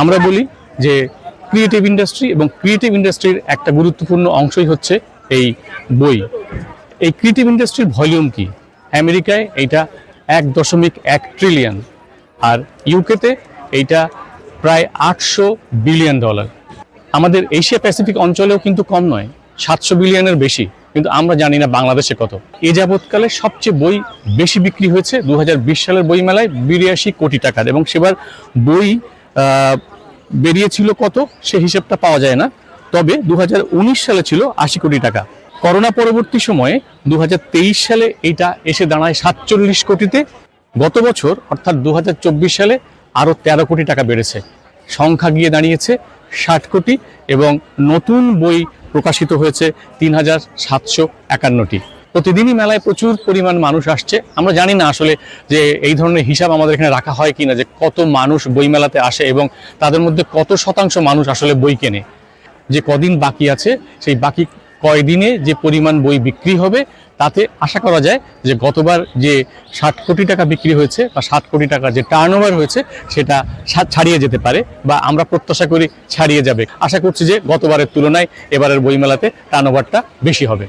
আমরা বলি যে ক্রিয়েটিভ ইন্ডাস্ট্রি এবং ক্রিয়েটিভ ইন্ডাস্ট্রির একটা গুরুত্বপূর্ণ অংশই হচ্ছে এই বই। এই ক্রিয়েটিভ ইন্ডাস্ট্রির ভলিউম কি? আমেরিকায় এইটা এক দশমিক এক ট্রিলিয়ন আর ইউকেতে এইটা প্রায় আটশো বিলিয়ন ডলার আমাদের এশিয়া প্যাসিফিক অঞ্চলেও কিন্তু কম নয়, সাতশো বিলিয়নের বেশি, কিন্তু আমরা জানি না বাংলাদেশে কত। এ যাবৎকালে সবচেয়ে বই বেশি বিক্রি হয়েছে দু হাজার বিশ সালের বই মেলায় বিরাশি কোটি টাকার এবং সেবার বই বেরিয়েছিল কত? সে হিসেবটা পাওয়া যায় না। তবে দু হাজার উনিশ সালে ছিল আশি কোটি টাকা। করোনা পরবর্তী সময়ে দু হাজার তেইশ সালে এইটা এসে দাঁড়ায় সাতচল্লিশ কোটিতে। গত বছর, অর্থাৎ দু হাজার চব্বিশ সালে আরও তেরো কোটি টাকা বেড়েছে। সংখ্যা গিয়ে দাঁড়িয়েছে ষাট কোটি এবং নতুন বই প্রকাশিত হয়েছে তিন হাজার সাতশো একান্নটি। প্রতিদিনই মেলায় প্রচুর পরিমাণ মানুষ আসছে। আমরা জানি না আসলে যে এই ধরনের হিসাব আমাদের এখানে রাখা হয় কিনা, যে কত মানুষ বই মেলাতে আসে এবং তাদের মধ্যে কত শতাংশ মানুষ আসলে বই কেনে। যে কদিন বাকি আছে, সেই বাকি কয়দিনে যে পরিমাণ বই বিক্রি হবে, তাতে আশা করা যায় যে গতবার যে ষাট কোটি টাকা বিক্রি হয়েছে বা ষাট কোটি টাকার যে টার্ন হয়েছে, সেটা ছাড়িয়ে যেতে পারে বা আমরা প্রত্যাশা করি ছাড়িয়ে যাবে। আশা করছি যে গতবারের তুলনায় এবারের বইমেলাতে টার্ন বেশি হবে।